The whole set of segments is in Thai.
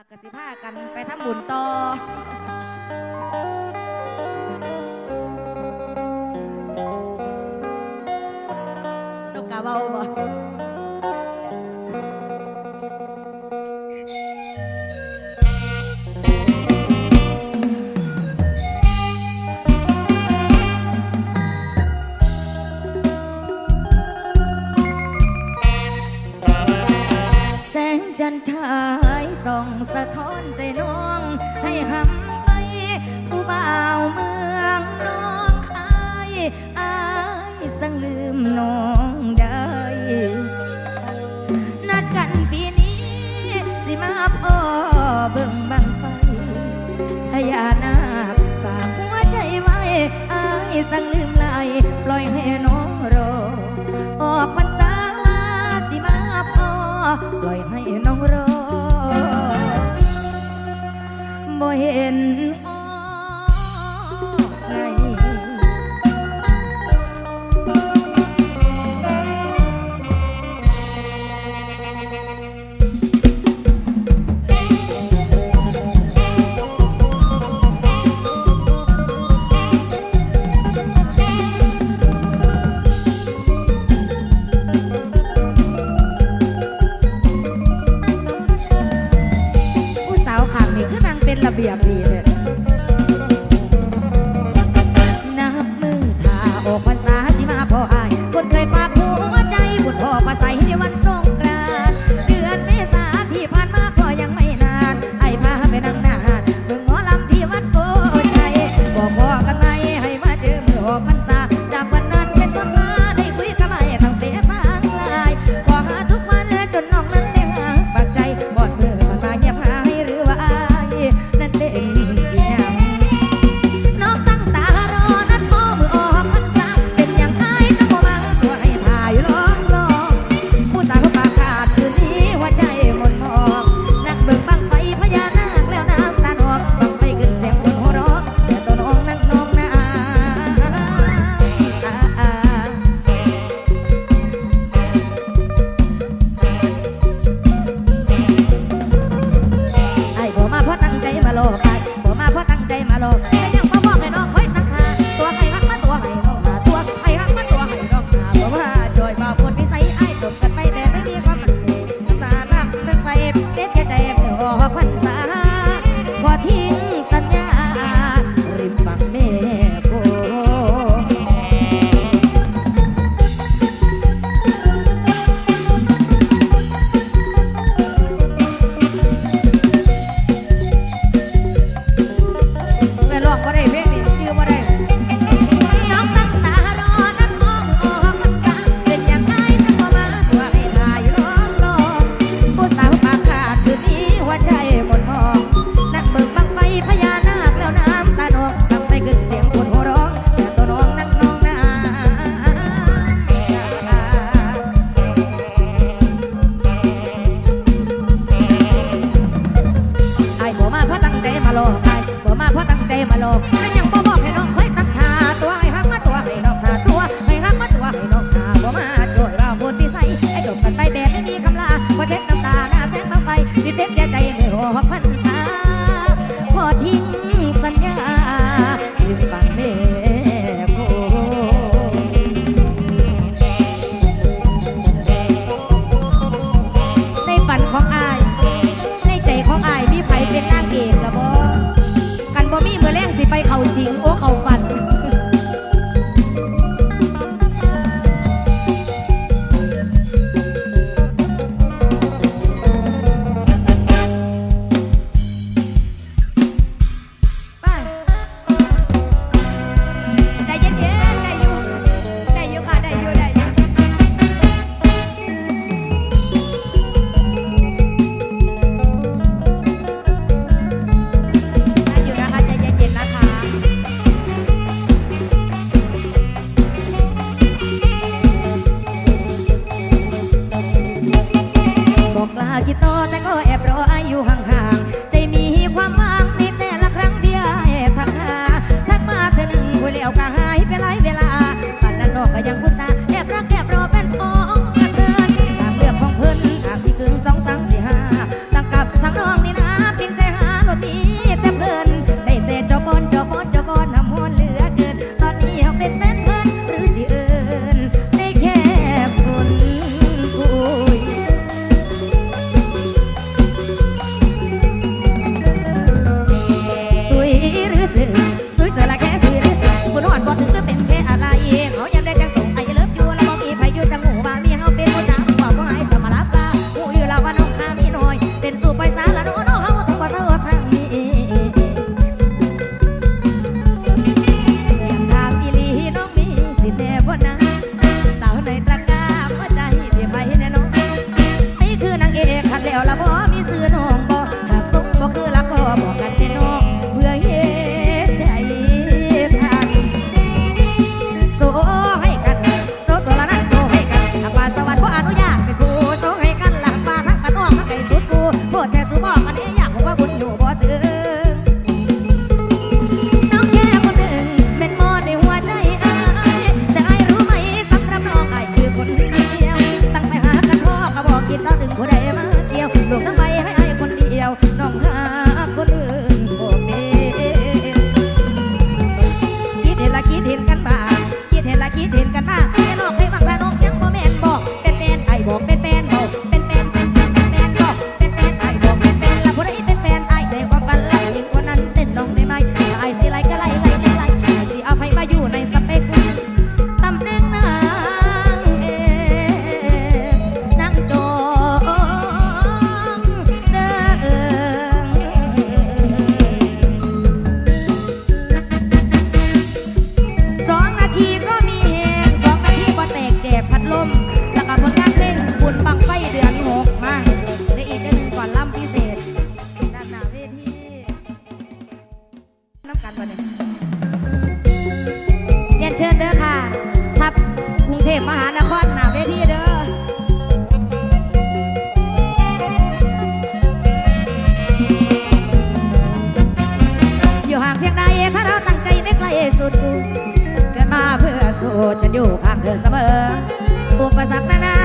ักกสิผ้ากันไปทำบุญต่อดอกกาเบาบ่ น้องได้ นัดกันปีนี้ สิมาพ่อเบิ่งบังไฟพยานาฝากหัวใจไว้อายสั่งลืมลายปล่อยให้น้องรอ ออกพรรษาสิมาพ่อปล่อยให้น้องรอบ่เห็น เปรียบนี่แหล ล้าคิดต่อแต่ก็ เรียนเชิญเด้อค่ะ ทับกรุงเทพมหานครหนาเวทีเด้ออยู่ห่างเพียงใดข้าเราตั้งใจไม่ไกลสุดกูมาเพื่อสู้ฉันอยู่ข้างเธอเสมออุปสรรคนานา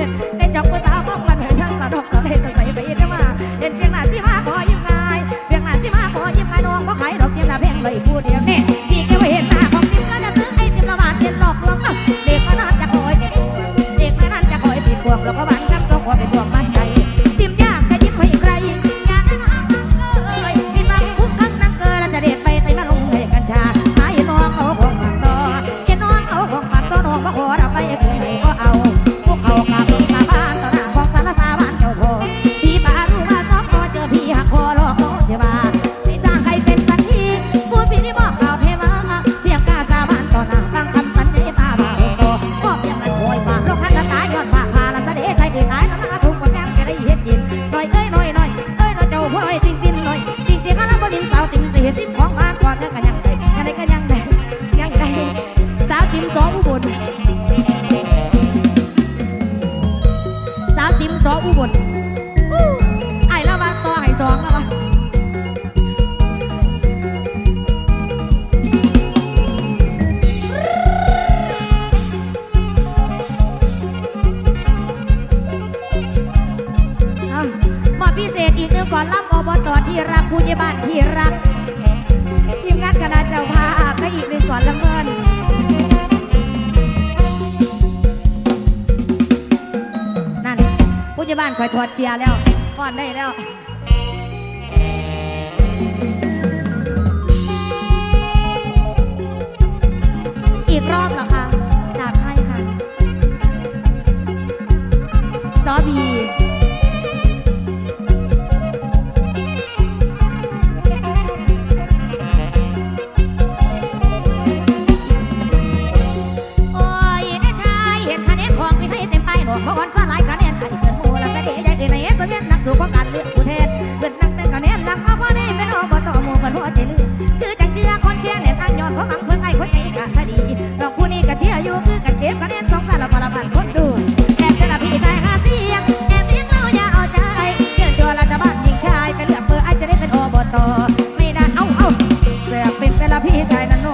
Yeah. รอบเหรอคะ จากให้ค่ะ ซอบี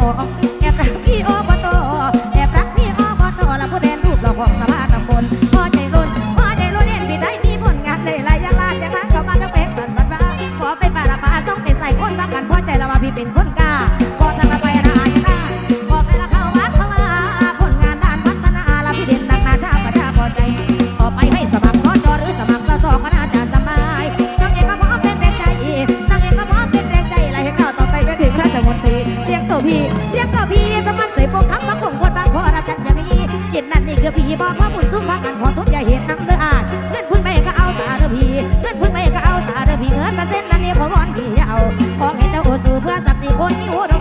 我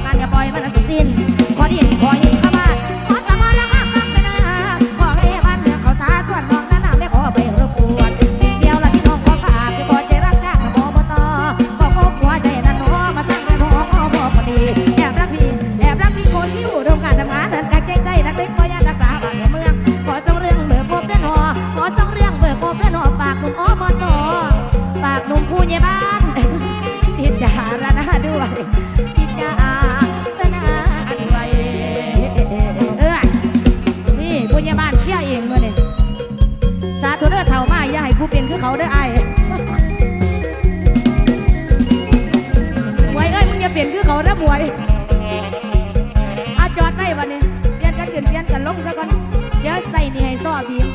kan ลงซะก่อนเดี๋ยวใส่นี่ให้ซ้อบีม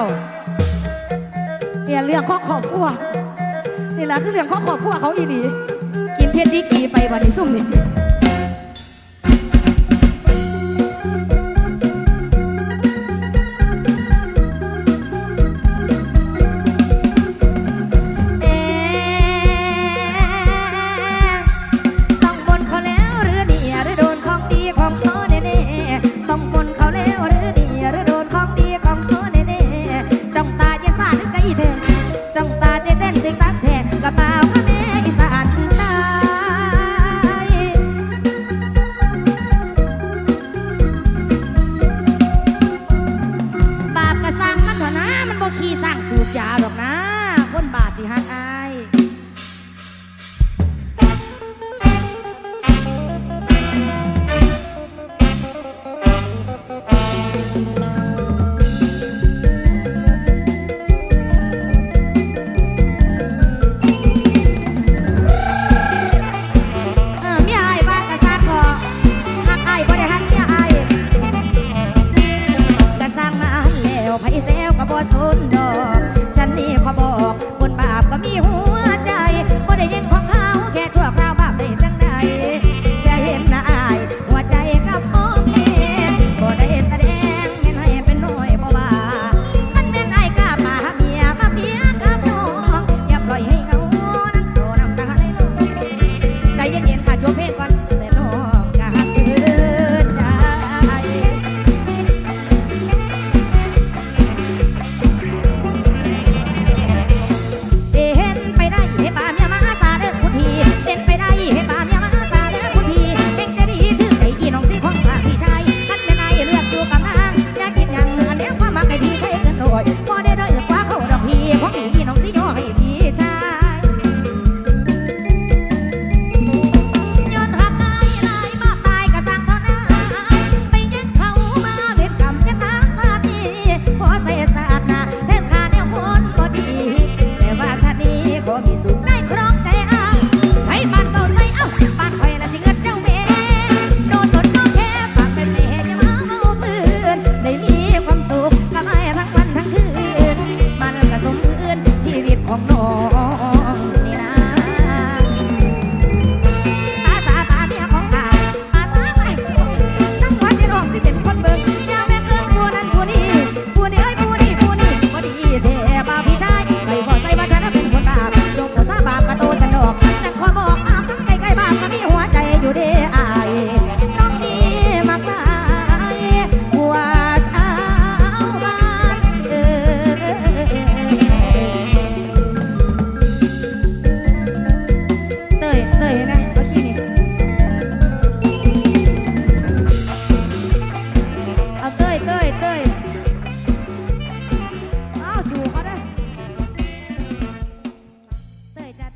ม